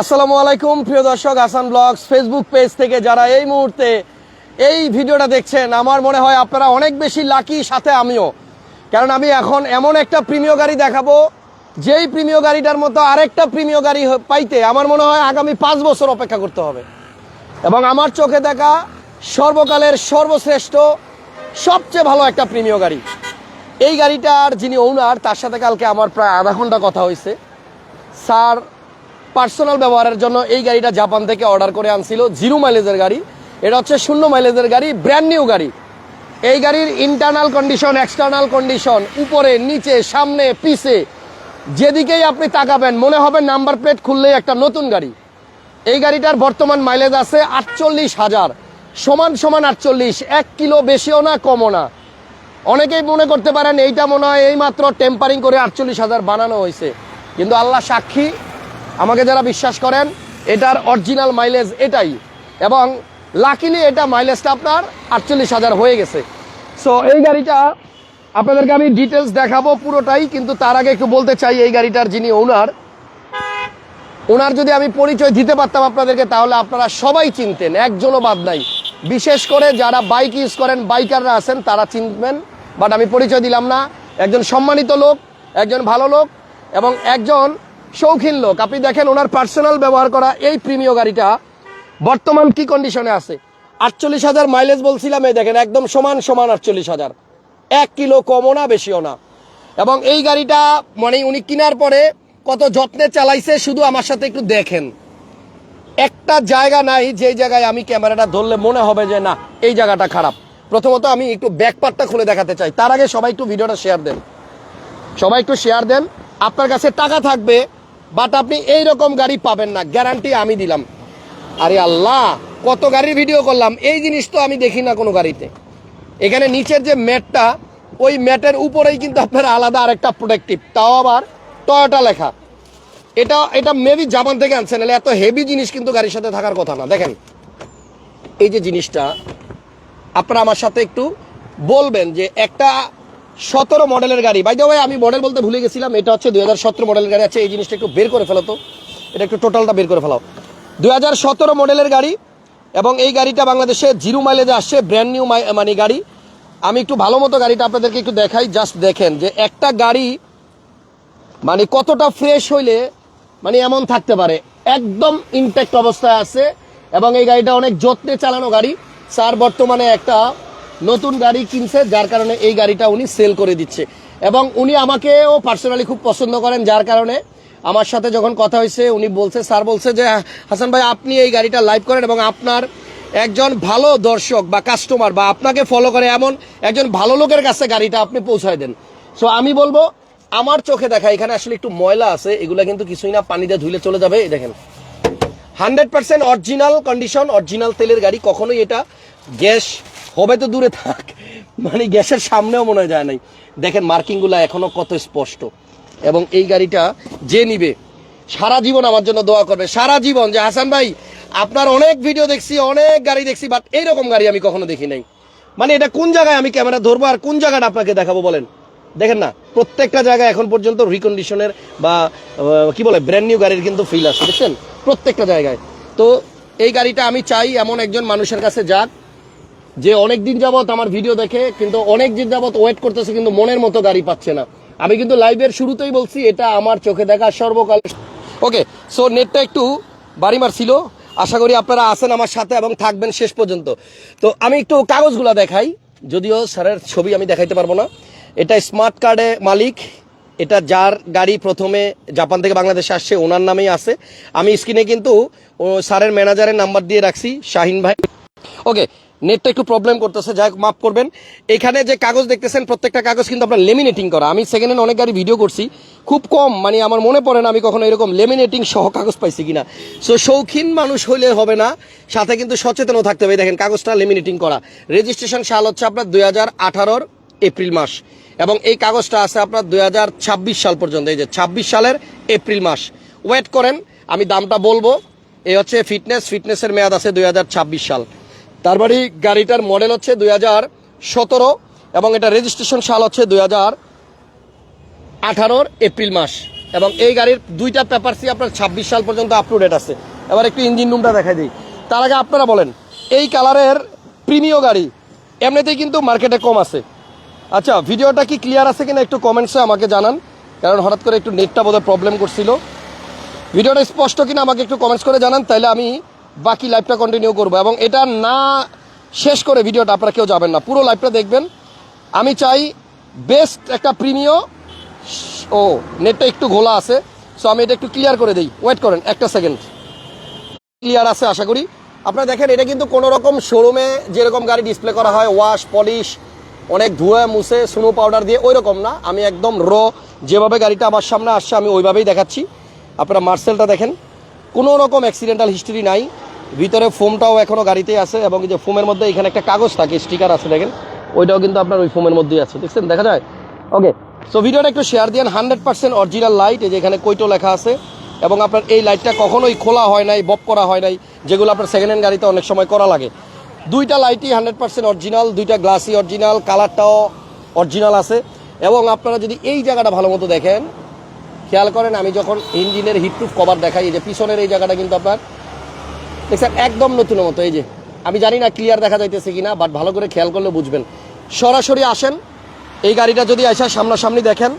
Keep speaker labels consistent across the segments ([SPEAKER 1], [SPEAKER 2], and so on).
[SPEAKER 1] আসসালামু আলাইকুম, প্রিয় দর্শক, আসান ব্লগস ফেসবুক পেজ থেকে যারা এই মুহূর্তে এই ভিডিওটা দেখছেন, আমার মনে হয় আপনারা অনেক বেশি লাকি সাথে আমিও। কারণ আমি এখন এমন একটা প্রিমিয় গাড়ি দেখাবো, যেই প্রিমিয় গাড়িটার মতো আরেকটা প্রিমিয় গাড়ি পাইতে আমার মনে হয় আগামী পাঁচ বছর অপেক্ষা করতে হবে। এবং আমার চোখে দেখা সর্বকালের সর্বশ্রেষ্ঠ, সবচেয়ে ভালো একটা প্রিমিয় গাড়ি। এই গাড়িটার যিনি ওনার তার সাথে কালকে আমার প্রায় আধা ঘণ্টা কথা হয়েছে। স্যার পার্সোনাল ব্যবহারের জন্য এই গাড়িটা জাপান থেকে অর্ডার করে আনছিল। জিরো মাইলেজের গাড়ি। এটা হচ্ছে শূন্য মাইলেজের গাড়ি ব্র্যান্ড নিউ গাড়ি। এই গাড়ির ইন্টারনাল কন্ডিশন এক্সটার্নাল কন্ডিশন উপরে, নিচে, সামনে, পিছে, যেদিকেই আপনি তাকাবেন, মনে হবে নাম্বার প্লেট খুললেই একটা নতুন গাড়ি। এই গাড়িটার বর্তমান মাইলেজ আছে আটচল্লিশ হাজার, সমান সমান আটচল্লিশ, এক কিলো বেশিও না, কমও না। অনেকেই মনে করতে পারেন এইটা মনে হয় এই মাত্র টেম্পারিং করে আটচল্লিশ হাজার বানানো হয়েছে। কিন্তু আল্লাহ সাক্ষী আমাকে যারা বিশ্বাস করেন, এটার অরিজিনাল মাইলেজ এটাই। এবং লাকিলি এটা মাইলেজটা আপনার আটচল্লিশ হাজার হয়ে গেছে। সো এই গাড়িটা আপনাদেরকে আমি ডিটেলস দেখাবো পুরোটাই, কিন্তু তার আগে একটু বলতে চাই এই গাড়িটার যিনি ওনার ওনার যদি আমি পরিচয় দিতে পারতাম আপনাদেরকে, তাহলে আপনারা সবাই চিনতেন, একজনও বাদ নাই। বিশেষ করে যারা বাইক ইউজ করেন বাইকাররা আছেন, তারা চিনবেন বাট আমি পরিচয় দিলাম না। একজন সম্মানিত লোক, একজন ভালো লোক, এবং একজন শৌখিন লোক। আপনি দেখেন ওনার পার্সোনাল ব্যবহার করা এই প্রিমিয় গাড়িটা বর্তমান কি কন্ডিশনে আছে? আটচল্লিশ হাজার মাইলেজ বলছিলাম এই দেখেন, একদম সমান সমান আটচল্লিশ হাজার। এক কিলো কমও না, বেশিও না। এবং এই গাড়িটা মানে উনি কেনার পরে কত যত্নে চালাইছে শুধু আমার সাথে একটু দেখেন। একটা জায়গা নাই, যে জায়গায় আমি ক্যামেরাটা ধরলে মনে হবে যে না, এই জায়গাটা খারাপ। প্রথমত আমি একটু ব্যাকপার্টটা খুলে দেখাতে চাই। তার আগে সবাই একটু ভিডিওটা শেয়ার দেন। সবাই একটু শেয়ার দেন। আপনার কাছে টাকা থাকবে বাট আপনি এই রকম গাড়ি পাবেন না। গ্যারান্টি আমি দিলাম। আরে আল্লাহ, কত গাড়ির ভিডিও করলাম। এই জিনিস তো আমি দেখি না কোনো গাড়িতে। এখানে নিচের যে ম্যাটটা, ওই ম্যাটের উপরেই কিন্তু আপনার আলাদা আরেকটা প্রোটেক্টিভ তাও আবার টয়োটা লেখা। এটা এটা মেবি জাপান থেকে আনছেন এত হেভি জিনিস কিন্তু গাড়ির সাথে থাকার কথা না। দেখেন। এই যে জিনিসটা, আপনারা আমার সাথে একটু বলবেন যে একটা সতেরো মডেলের গাড়ি। বাই দ্য আমি মডেল বলতে ভুলে গেছিলাম, এটা হচ্ছে দুই হাজার সতেরো মডেলের গাড়ি আছে এই জিনিসটা একটু বের করে ফেলো তো। এটা একটু টোটালটা বের করে ফেলাও। দুই হাজার সতেরো মডেলের গাড়ি, এবং এই গাড়িটা বাংলাদেশে জিরো মাইলেজে আসছে ব্র্যান্ড নিউ মানে গাড়ি। আমি একটু ভালো মতো গাড়িটা আপনাদেরকে একটু দেখাই জাস্ট দেখেন যে একটা গাড়ি মানে কতটা ফ্রেশ হইলে মানে এমন থাকতে পারে। একদম ইনট্যাক্ট অবস্থায় আছে, এবং এই গাড়িটা অনেক যত্নে চালানো গাড়ি। স্যার, বর্তমানে একটা নতুন গাড়ি কিনছে, যার কারণে এই গাড়িটা উনি সেল করে দিচ্ছে। এবং উনি আমাকেও পার্সোনালি খুব পছন্দ করেন, যার কারণে আমার সাথে যখন কথা হয়েছে, উনি বলছে, স্যার বলছে যে, হাসান ভাই, আপনি এই গাড়িটা লাইভ করেন এবং আপনার একজন ভালো দর্শক বা কাস্টমার বা আপনাকে ফলো করে এমন একজন ভালো লোকের কাছে গাড়িটা আপনি পৌঁছায় দেন। সো আমি বলব, আমার চোখে দেখা, এখানে আসলে একটু ময়লা আছে, এগুলা কিন্তু কিছুই না পানি দিয়ে ধুলে চলে যাবে দেখেন। Hundred percent original condition original তেলের গাড়ি, কখনোই এটা গ্যাস হবে তো দূরে থাক। মানে গ্যাসের সামনেও মনে যায় নাই। দেখেন মার্কিংগুলো এখনও কত স্পষ্ট। এবং এই গাড়িটা যে নিবে, সারা জীবন আমার জন্য দোয়া করবে। সারা জীবন। যে হাসান ভাই, আপনার অনেক ভিডিও দেখছি, অনেক গাড়ি দেখছি বাট এইরকম গাড়ি আমি কখনো দেখি নাই। মানে এটা কোন জায়গায় আমি ক্যামেরা ধরবো আর কোন জায়গাটা আপনাকে দেখাবো বলেন? দেখেন না, প্রত্যেকটা জায়গায় এখন পর্যন্ত রিকন্ডিশনের বা কি বলে ব্র্যান্ড নিউ গাড়ির কিন্তু ফিল আছে, দেখছেন? প্রত্যেকটা জায়গায়। তো এই গাড়িটা আমি চাই এমন একজন মানুষের কাছে যাক যে অনেক দিন যাবত আমার ভিডিও দেখে, কিন্তু অনেক দিন যাবত ওয়েট করতেছে, কিন্তু মনের মতো গাড়ি পাচ্ছে না। আমি কিন্তু লাইভের শুরুতেই বলছি, এটা আমার চোখে দেখা সর্বকাল ওকে সো নেটটা একটু বাড়ি মারছিল আশা করি আপনারা আছেন আমার সাথে এবং থাকবেন শেষ পর্যন্ত। তো আমি একটু কাগজগুলো দেখাই, যদিও স্যারের ছবি আমি দেখাইতে পারব না। এটা স্মার্ট কার্ডে মালিক, এটা যার গাড়ি প্রথমে জাপান থেকে বাংলাদেশে আসছে, ওনার নামেই আছে। আমি স্ক্রিনে কিন্তু স্যারের ম্যানেজারের নাম্বার দিয়ে রাখছি, শাহিন ভাই। ওকে নেটটা একটু প্রবলেম করতেছে, যাই মাফ করবেন। এখানে যে কাগজ দেখতেছেন, প্রত্যেকটা কাগজ কিন্তু আপনার লেমিনেটিং করা। আমি সেকেন্ড হ্যান্ড অনেক গাড়ি ভিডিও করছি। খুব কম মানে আমার মনে পড়ে না আমি কখনো এরকম লেমিনেটিং সহ কাগজ পাইছি কিনা। সো শৌখিন মানুষ হইলে হবে না, সাথে কিন্তু সচেতনও থাকতে হবে। দেখেন, কাগজটা লেমিনেটিং করা। রেজিস্ট্রেশন সাল হচ্ছে আপনার দুই হাজার আঠারোর এপ্রিল মাস। এবং এই কাগজটা আছে আপনার দুই হাজার ছাব্বিশ সাল পর্যন্ত। এই যে ছাব্বিশ সালের এপ্রিল মাস। ওয়েট করেন, আমি দামটা বলব। এই হচ্ছে ফিটনেস ফিটনেসের মেয়াদ আছে দুই সাল। তার বাড়ি গাড়িটার মডেল হচ্ছে দুই হাজার সতেরো এবং এটা রেজিস্ট্রেশন সাল হচ্ছে দুই হাজার আঠারোর এপ্রিল মাস। এবং এই গাড়ির দুইটা পেপারসি আপনার ছাব্বিশ সাল পর্যন্ত আপ টু ডেট আছে। এবার একটু ইঞ্জিন রুমটা দেখাই দিই। তার আগে আপনারা বলেন, এই কালারের প্রিমিয় গাড়ি এমনিতেই কিন্তু মার্কেটে কম আছে। আচ্ছা ভিডিওটা কি ক্লিয়ার আছে কিনা একটু কমেন্টসে আমাকে জানান, কারণ হঠাৎ করে একটু নেটটা বোধহয় প্রবলেম করছিল। ভিডিওটা স্পষ্ট কিনা আমাকে একটু কমেন্টস করে জানান তাহলে আমি বাকি লাইভটা কন্টিনিউ করব। এবং এটা না শেষ করে ভিডিওটা আপনারা কেউ যাবেন না। পুরো লাইভটা দেখবেন। আমি চাই বেস্ট একটা প্রিমিয় ও নেটটা একটু ঘোলা আছে। সো আমি এটা একটু ক্লিয়ার করে দিই। ওয়েট করেন, একটা সেকেন্ড ক্লিয়ার আছে, আশা করি। আপনারা দেখেন, এটা কিন্তু কোনো রকম শোরুমে যেরকম গাড়ি ডিসপ্লে করা হয় ওয়াশ পলিশ অনেক ধুয়ে, মুছে স্নো পাউডার দিয়ে ওই রকম না। আমি একদম র যেভাবে গাড়িটা আমার সামনে আসছে, আমি ওইভাবেই দেখাচ্ছি। আপনারা মার্সেলটা দেখেন। কোনো রকম অ্যাক্সিডেন্টাল হিস্ট্রি নাই। ভিতরে ফোমটাও এখনও গাড়িতেই আছে এবং যে ফোমের মধ্যে এখানে একটা কাগজ থাকে স্টিকার আছে দেখেন। ওইটাও কিন্তু আপনার ওই ফোমের মধ্যেই আছে, দেখছেন? দেখা যায়? ওকে সো ভিডিওটা একটু শেয়ার দিন হান্ড্রেড পার্সেন্ট অরিজিনাল লাইট এই যে এখানে কৈটো লেখা আছে। এবং আপনার এই লাইটটা কখনোই খোলা হয় নাই, বপ করা হয় নাই, যেগুলো আপনার সেকেন্ড হ্যান্ড গাড়িতে অনেক সময় করা লাগে। দুইটা লাইটই হান্ড্রেড পার্সেন্ট অরিজিনাল দুইটা গ্লাসই অরিজিনাল কালারটাও অরিজিনাল আছে। এবং আপনারা যদি এই জায়গাটা ভালো মতো দেখেন খেয়াল করেন, আমি যখন ইঞ্জিনের হিটপ্রুফ কভার দেখাই, এই যে পিছনের এই জায়গাটা কিন্তু আপনার, দেখছেন, একদম নতুন মতো, এই যে, আমি জানি না ক্লিয়ার দেখা যাইতেছে কিনা বাট ভালো করে খেয়াল করলে বুঝবেন। সরাসরি আসেন, এই গাড়িটা যদি আসা সামনাসামনি দেখেন,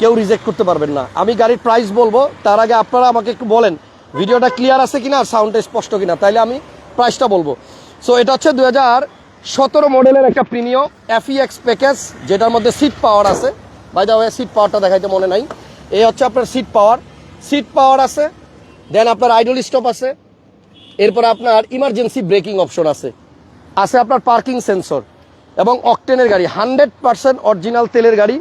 [SPEAKER 1] কেউ রিজেক্ট করতে পারবেন না। আমি গাড়ির প্রাইস বলব, তার আগে আপনারা আমাকে একটু বলেন, ভিডিওটা ক্লিয়ার আছে কিনা আর সাউন্ডটা স্পষ্ট কিনা, তাইলে আমি প্রাইসটা বলব। সো এটা হচ্ছে দু সতেরো মডেলের একটা প্রিমিয় এফইএক্স প্যাকেজ যেটার মধ্যে সিট পাওয়ার আছে। বাই দা ওয়ে সিট পাওয়ারটা দেখাইতে মনে নাই। এই হচ্ছে আপনার সিট পাওয়ার সিট পাওয়ার আছে দেন আপনার আইডল স্টপ আছে, এরপর আপনার ইমার্জেন্সি ব্রেকিং অপশন আছে। আছে আপনার পার্কিং সেন্সর এবং অকটেনের গাড়ি হান্ড্রেড পার্সেন্ট অরিজিনাল তেলের গাড়ি।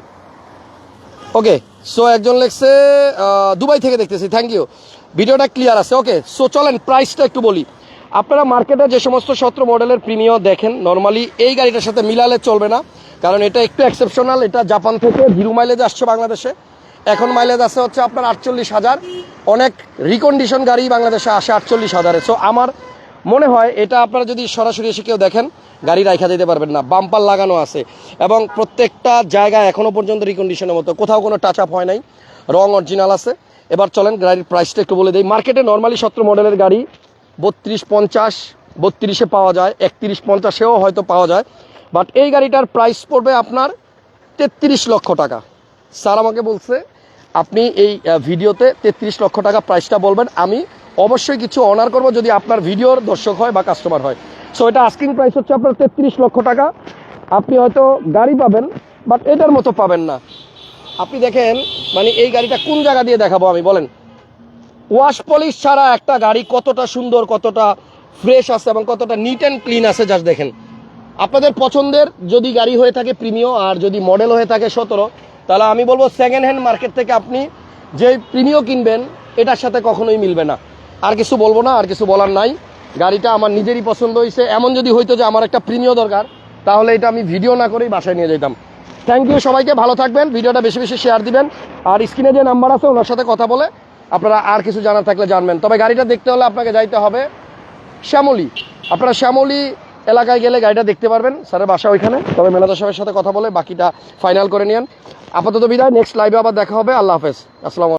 [SPEAKER 1] ওকে সো একজন লেখছে দুবাই থেকে দেখতেছি থ্যাংক ইউ ভিডিওটা ক্লিয়ার আছে ওকে সো চলেন প্রাইসটা একটু বলি। আপনারা মার্কেটে যে সমস্ত সতেরো মডেলের প্রিমিয়াম দেখেন নর্মালি এই গাড়িটার সাথে মিলালে চলবে না, কারণ এটা একটু এক্সেপশনাল এটা জাপান থেকে জিরো মাইলেজ আসছে বাংলাদেশে। এখন মাইলেজ আছে হচ্ছে আপনার আটচল্লিশ হাজার। অনেক রিকন্ডিশন গাড়ি বাংলাদেশে আসে আটচল্লিশ হাজারে। সো আমার মনে হয় এটা আপনারা যদি সরাসরি এসে কেউ দেখেন, গাড়ি রাখা দিতে পারবেন না বাম্পার লাগানো আছে। এবং প্রত্যেকটা জায়গায় এখনও পর্যন্ত রিকন্ডিশনের মতো, কোথাও কোনো টাচ আপ হয় নাই, রং অরিজিনাল আছে। এবার চলেন গাড়ির প্রাইসটা একটু বলে দিই। মার্কেটে নর্মালি সতেরো মডেলের গাড়ি বত্রিশ পঞ্চাশ, বত্রিশে পাওয়া যায়, একত্রিশ পঞ্চাশেও হয়তো পাওয়া যায়। বাট এই গাড়িটার প্রাইস পড়বে আপনার তেত্রিশ লক্ষ টাকা। স্যার আমাকে বলছে আপনি এই ভিডিওতে তেত্রিশ লক্ষ টাকা প্রাইসটা বলবেন। আমি অবশ্যই কিছু অনার করব যদি আপনার ভিডিওর দর্শক হয় বা কাস্টমার হয়। সো এটা আস্কিং প্রাইস হচ্ছে আপনার তেত্রিশ লক্ষ টাকা। আপনি হয়তো গাড়ি পাবেন বাট এটার মতো পাবেন না। আপনি দেখেন মানে এই গাড়িটা কোন জায়গা দিয়ে দেখাবো আমি, বলেন। ওয়াশ পলিশ ছাড়া একটা গাড়ি কতটা সুন্দর, কতটা ফ্রেশ আছে এবং কতটা নিট অ্যান্ড ক্লিন আছে জাস্ট দেখেন। আপনাদের পছন্দের যদি গাড়ি হয়ে থাকে প্রিমিয় আর যদি মডেল হয়ে থাকে সতেরো তাহলে আমি বলব সেকেন্ড হ্যান্ড মার্কেট থেকে আপনি যে প্রিমিয় কিনবেন, এটার সাথে কখনোই মিলবে না। আর কিছু বলব না, আর কিছু বলার নাই। গাড়িটা আমার নিজেরই পছন্দ হয়েছে। এমন যদি হইতো যে আমার একটা প্রিমিয় দরকার, তাহলে এটা আমি ভিডিও না করেই বাসায় নিয়ে যেতাম। থ্যাংক ইউ সবাইকে, ভালো থাকবেন। ভিডিওটা বেশি বেশি শেয়ার দিবেন। আর স্ক্রিনে যে নাম্বার আছে, ওনার সাথে কথা বলে আপনারা আর কিছু জানার থাকলে জানবেন। তবে গাড়িটা দেখতে হলে আপনাকে যাইতে হবে শ্যামলী। আপনারা শ্যামলী এলাকায় গেলে গাড়িটা দেখতে পারবেন। স্যারের বাসা ওইখানে। তবে মেলাদার সাহেবের সাথে কথা বলে বাকিটা ফাইনাল করে নিন আপাতত বিদায় নেক্সট লাইভে আবার দেখা হবে। আল্লাহ হাফেজ। আসসালামু